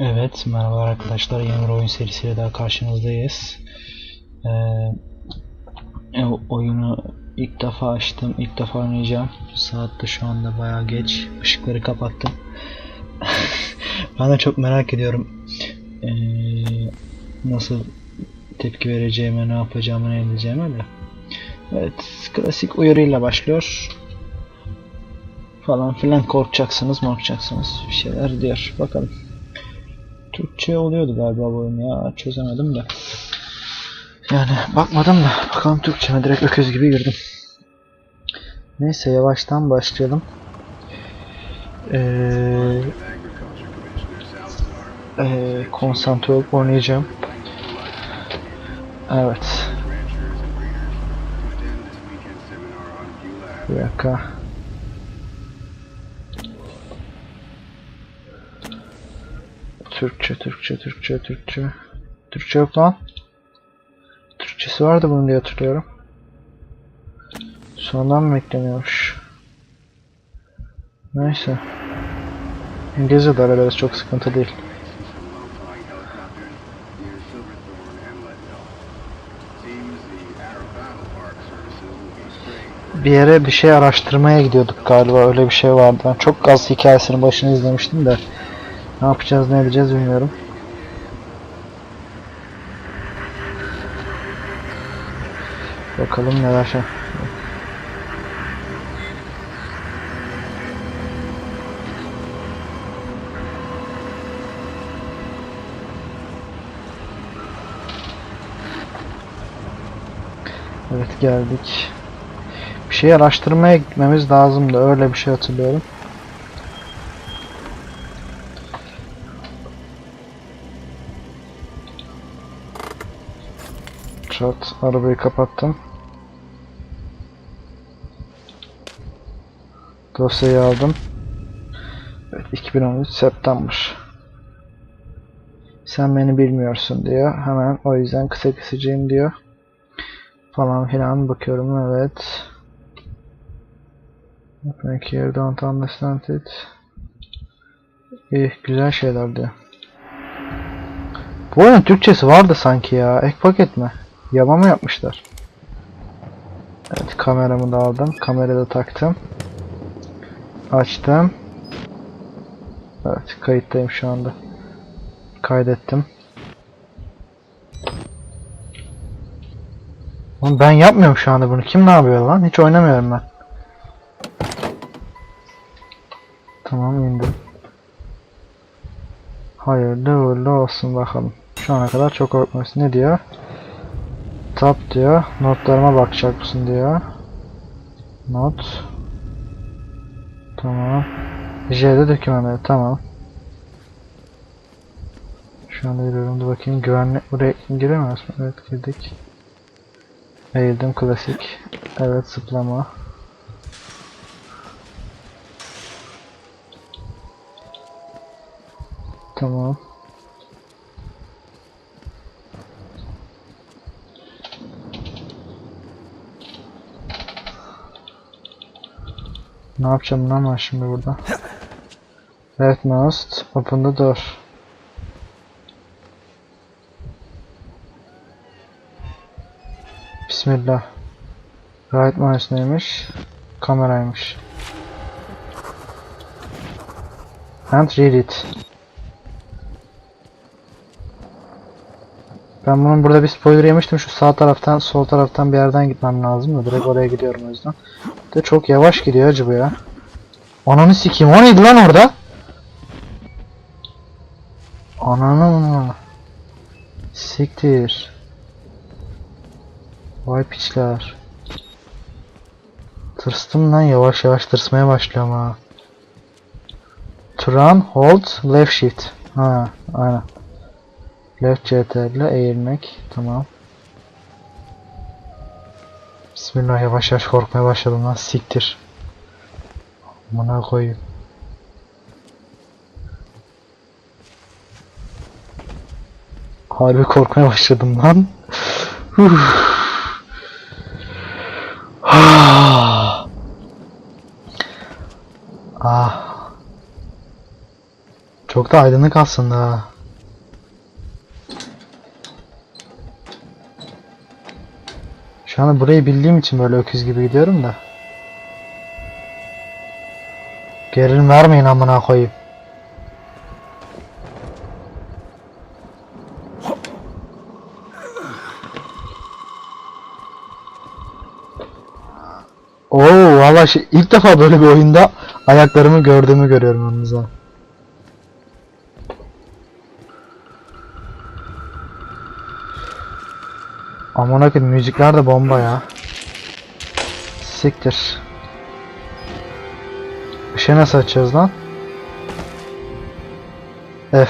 Evet, merhabalar arkadaşlar. Yeni bir oyun serisiyle daha karşınızdayız. Ee, e, oyunu ilk defa açtım, ilk defa oynayacağım. Saat de şu anda bayağı geç. Işıkları kapattım. ben de çok merak ediyorum. Ee, nasıl tepki vereceğime, ne yapacağımı, ne edeceğime de. Evet, klasik uyarıyla başlıyor. Falan filan korkacaksınız, morkacaksınız. Bir şeyler diyor. Bakalım. Türkçe oluyordu galiba bu oyun ya çözemedim de. Yani bakmadım da bakalım Türkçe mi direkt öküz gibi girdim. Neyse yavaştan başlayalım. Ee, ee, konsantre olup oynayacağım. Evet. Bir dakika. Türkçe, Türkçe, Türkçe, Türkçe. Türkçe yok lan. Türkçesi vardı bunun diye hatırlıyorum. Sonradan mı ekleniyormuş? Neyse. İngilizce de ararız çok sıkıntı değil. Bir yere bir şey araştırmaya gidiyorduk galiba öyle bir şey vardı. Çok az hikayesinin başını izlemiştim de. Ne yapacağız ne edeceğiz bilmiyorum. Bakalım neler şey. Evet geldik. Bir şey araştırmaya gitmemiz lazımdı. Öyle bir şey hatırlıyorum. Çat arabayı kapattım. Dosyayı aldım. Evet 2013 September. Sen beni bilmiyorsun diyor. Hemen o yüzden kısa keseceğim diyor. Falan filan bakıyorum evet. Make here don't understand it. İyi güzel şeyler diyor. Bu oyunun Türkçesi vardı sanki ya. Ek paket mi? Yama mı yapmışlar? Evet kameramı da aldım. Kamerayı da taktım. Açtım. Evet kayıttayım şu anda. Kaydettim. Oğlum ben yapmıyorum şu anda bunu. Kim ne yapıyor lan? Hiç oynamıyorum ben. Tamam indim. Hayırlı uğurlu olsun bakalım. Şu ana kadar çok korkmuyorsun. Ne diyor? Tap diyor. Notlarıma bakacak mısın diyor. Not. Tamam. J'de dokümanları. Tamam. Şu anda giriyorum. Dur bakayım. Güvenlik. Buraya giremez mi? Evet girdik. Eğildim klasik. Evet zıplama. Tamam. Ne yapacağım lan ben şimdi burada? Left mouse, open the door. Bismillah. Right mouse neymiş? Kameraymış. And read it. Ben bunun burada bir spoiler yemiştim. Şu sağ taraftan, sol taraftan bir yerden gitmem lazım da direkt oraya gidiyorum o yüzden. De çok yavaş gidiyor acı bu ya. Ananı sikeyim. O neydi lan orada? Ananı Siktir. Vay piçler. Tırstım lan yavaş yavaş tırsmaya başlıyorum ha. Tran, hold, left shift. Ha, aynen. Left CTRL eğilmek. Tamam. Bismillah yavaş yavaş korkmaya başladım lan siktir. Amına koyayım. Harbi korkmaya başladım lan. Uf. Ah. Çok da aydınlık aslında. Şu anda burayı bildiğim için böyle öküz gibi gidiyorum da. Gerilim vermeyin amına koyayım. Oo valla şey, ilk defa böyle bir oyunda ayaklarımı gördüğümü görüyorum yalnız. Amına koyayım müzikler de bomba ya. Siktir. Işığı nasıl açacağız lan? F.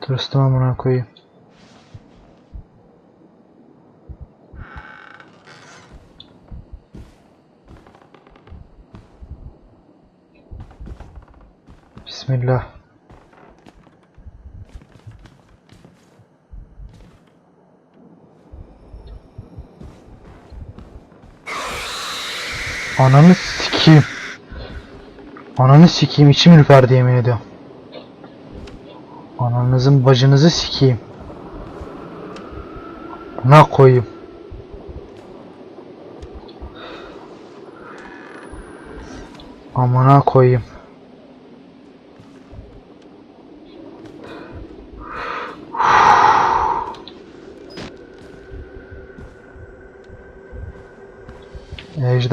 Tırstım amına koyayım. Bismillah. Ananı sikeyim. Ananı sikeyim içim ürperdi yemin ediyorum. Ananızın bacınızı sikeyim. Buna koyayım. Amına koyayım.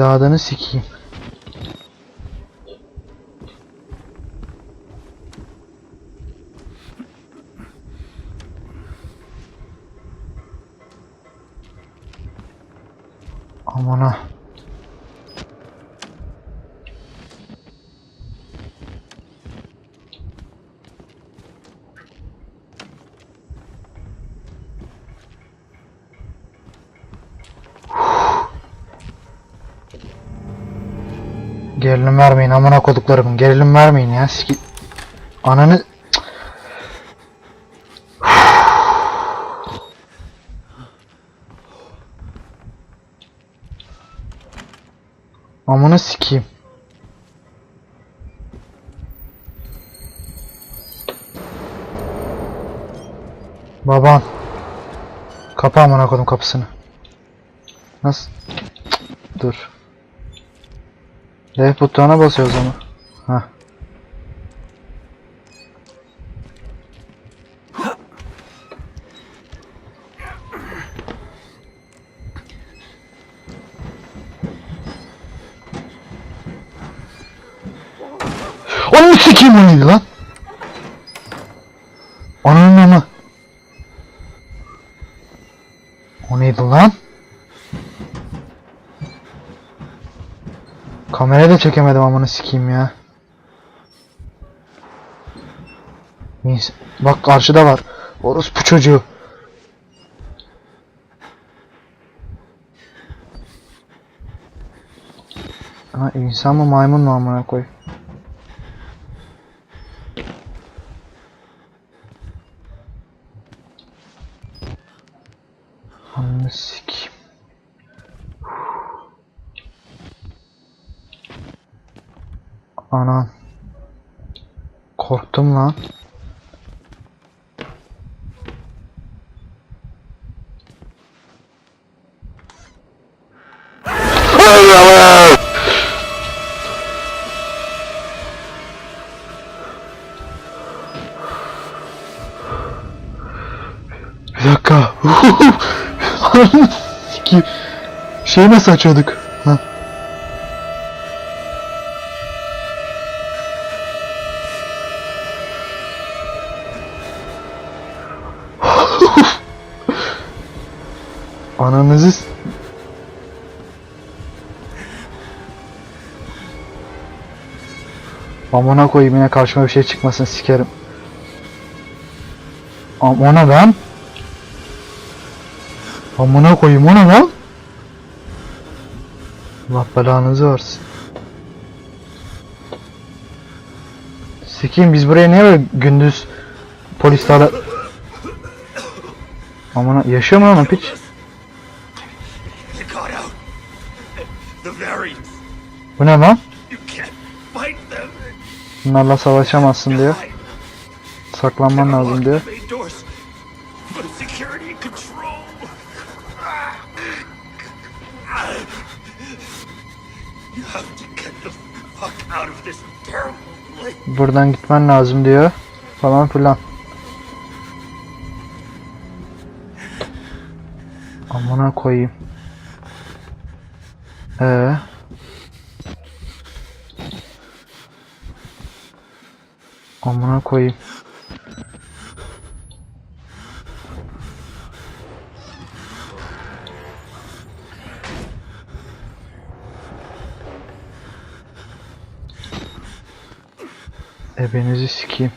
Ecdadını sikeyim. Amına. Gerilim vermeyin amına koduklarım. Gerilim vermeyin ya. Siki... Ananı... Amına sikeyim. Baban. Kapa amına kodum kapısını. Nasıl? Dur. F butonuna basıyoruz ama. Hah. Onu sikeyim o neydi lan? Ananın ama. O neydi lan? Kamerayı da çekemedim amına sikeyim ya. Bak karşıda var. Orospu çocuğu. Ha insan mı maymun mu amına koy. Ananı sikeyim. Anan. Lan. Bir dakika. Ananı sikeyim. Şeyi nasıl açıyorduk? Amına koyayım yine karşıma bir şey çıkmasın sikerim. Am o ne lan? Amına koyayım o ne lan? Allah belanızı versin. Sikeyim biz buraya niye böyle gündüz polislerle Amına yaşıyor mu lan piç? Bu ne lan? Bunlarla savaşamazsın diyor. Saklanman lazım diyor. Buradan gitmen lazım diyor. Falan filan. Amına koyayım. Ee. Amına koyayım. Ebenizi sikeyim.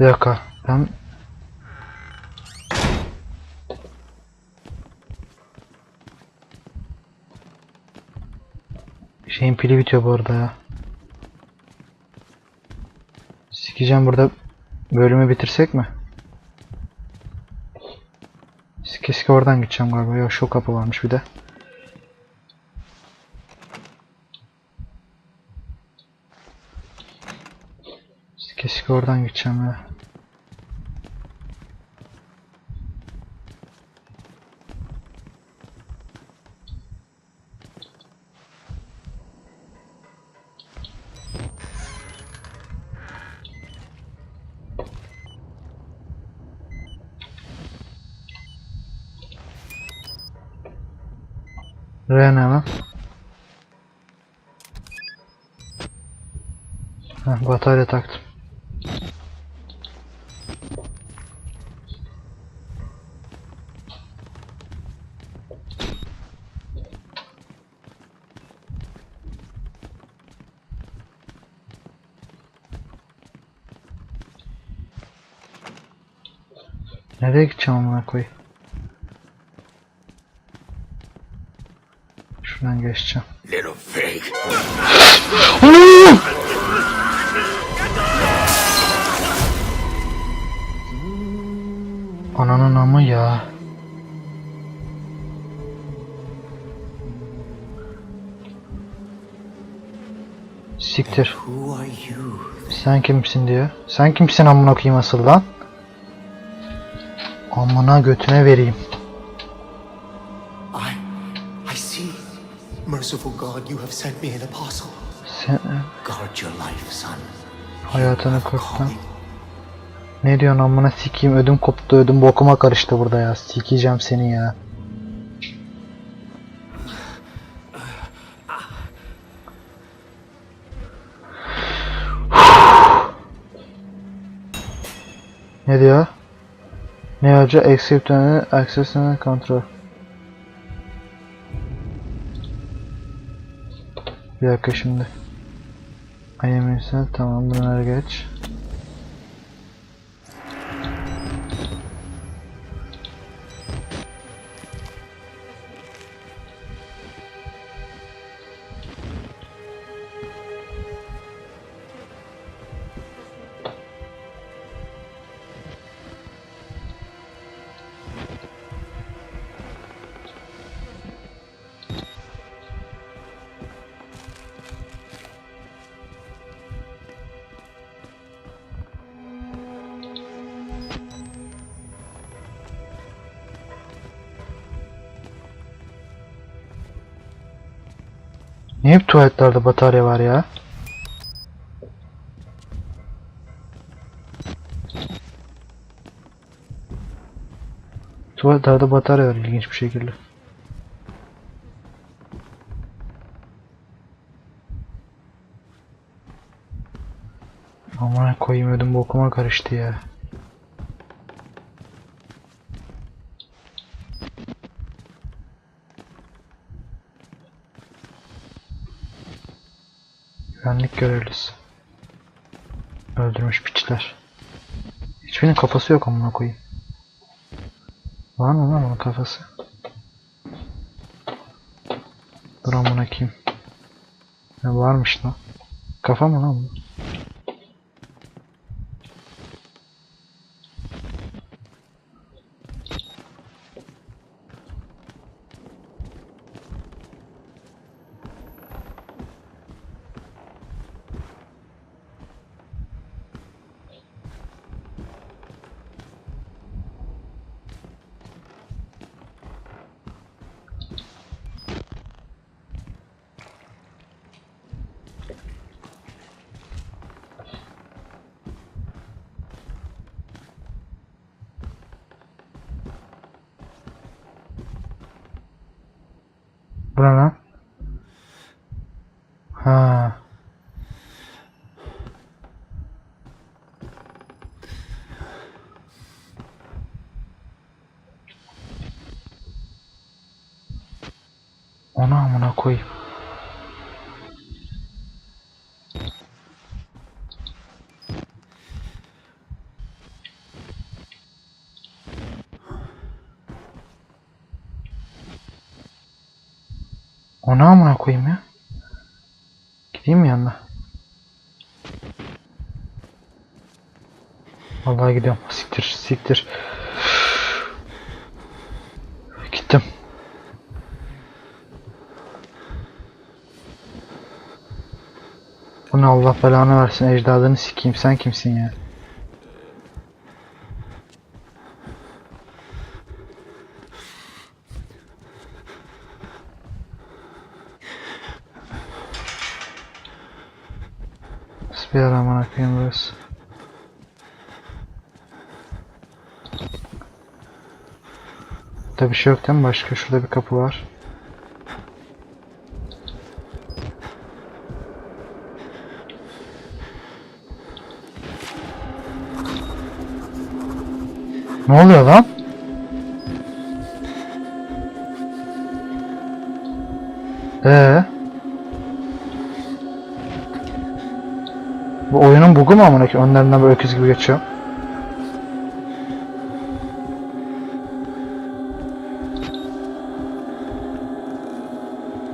Bir dakika. Ben Şeyin pili bitiyor bu arada ya. Sikeceğim burada bölümü bitirsek mi? Sike sike oradan gideceğim galiba. Ya şu kapı varmış bir de. Sike sike oradan gideceğim ya. Heh, batarya taktım. Nereye gideceğim amına koy? Şuradan geçeceğim. Little pig. Ananın amı ya. Siktir. Sen kimsin diyor. Sen kimsin amına koyayım asıl lan? Amına götüne vereyim. I, I see. Merciful God, you have sent me an apostle. Sen Guard your life, son. hayatını kurttun. Ne diyorsun amına sikeyim ödüm koptu ödüm bokuma karıştı burada ya. Sikeceğim seni ya. ne diyor? Ne hoca? Accept and access and control. Bir dakika şimdi. I am. Tamam bunları geç. Niye hep tuvaletlerde batarya var ya? Tuvaletlerde batarya var ilginç bir şekilde. Aman koyayım ödüm bokuma karıştı ya. Güvenlik görevlisi. Öldürmüş piçler. Hiçbirinin kafası yok amına koyayım. Var mı lan onun kafası? Dur amına koyayım. Ne varmış lan? Kafa mı lan bu? Ha. Ona amına koyayım. Ona amına koyayım ya. Gideyim mi yanına? Vallahi gidiyorum. Siktir, siktir. Gittim. Bu ne Allah belanı versin ecdadını sikeyim sen kimsin ya? Nasıl bir yer amına koyayım burası? Burada bir şey yok değil mi? Başka şurada bir kapı var. Ne oluyor lan? Ee? Bu oyunun bug'u mu amına koyayım? Önlerinden böyle öküz gibi geçiyor.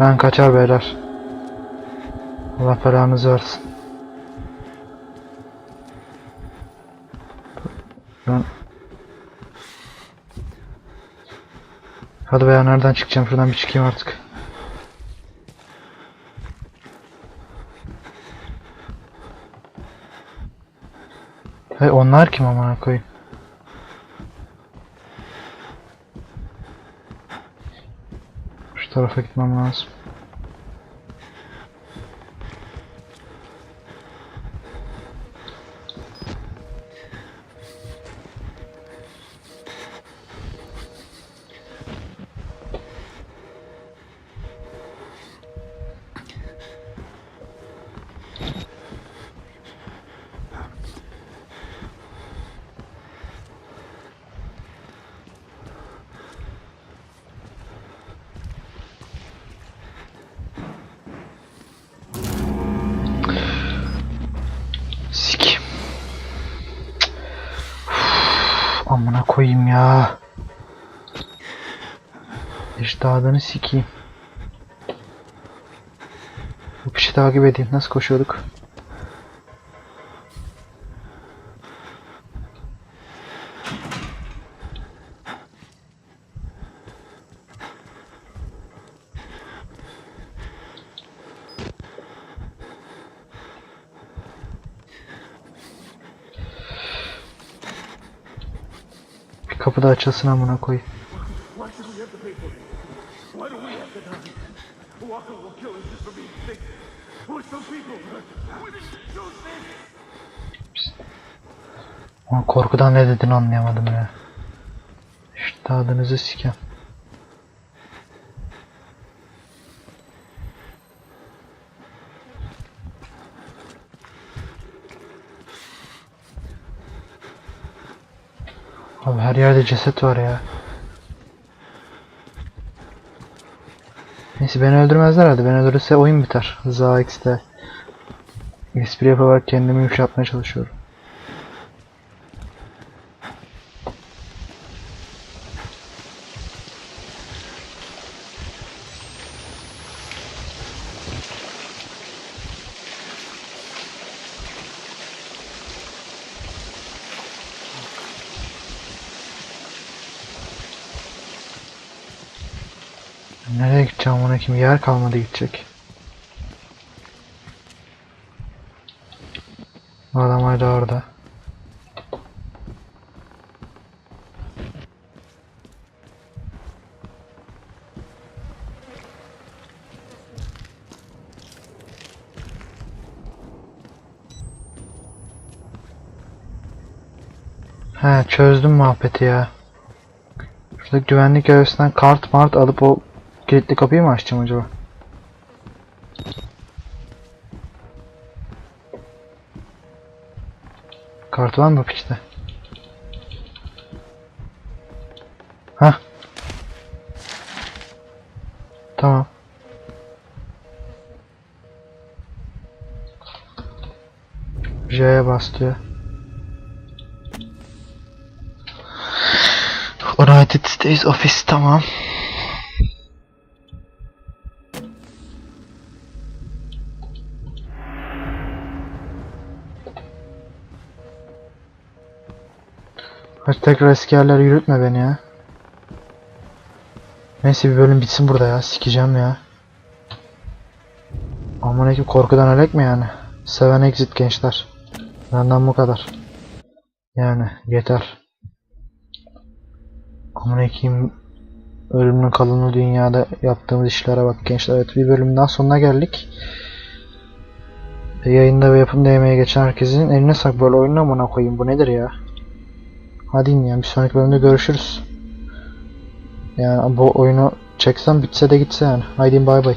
Ben kaçar beyler. Allah belanızı versin. Hadi be nereden çıkacağım? Şuradan bir çıkayım artık. Hey onlar kim amına koyayım? Şu tarafa gitmem lazım. Amına koyayım ya. İştahını sikeyim. Bu pişi takip edeyim. Nasıl koşuyorduk? Choose this. Ama korkudan ne dediğini anlayamadım ya. İştahınızı sikem. Her yerde ceset var ya. Neyse beni öldürmezler hadi. Beni öldürürse oyun biter. Za X'de. Espri yaparak kendimi yumuşatmaya çalışıyorum. Nereye gideceğim ona kim yer kalmadı gidecek. Adam hala orada. He çözdüm muhabbeti ya. Şurada güvenlik görevlisinden kart mart alıp o kilitli kapıyı mı açacağım acaba? Kart var mı işte? Hah. Tamam. J'ye bas diyor. United States Office tamam. Hadi tekrar eski yerler yürütme beni ya. Neyse bir bölüm bitsin burada ya. Sikeceğim ya. Aman ki korkudan ölek mi yani? Seven exit gençler. Benden bu kadar. Yani yeter. Aman ekiyim ölümün kalını dünyada yaptığımız işlere bak gençler. Evet bir bölümün daha sonuna geldik. E, Yayında ve yapımda emeğe geçen herkesin eline sak böyle oyununa amına koyayım bu nedir ya? Hadi ya bir sonraki bölümde görüşürüz. Yani bu oyunu çeksem bitse de gitse yani. Haydi bay bay.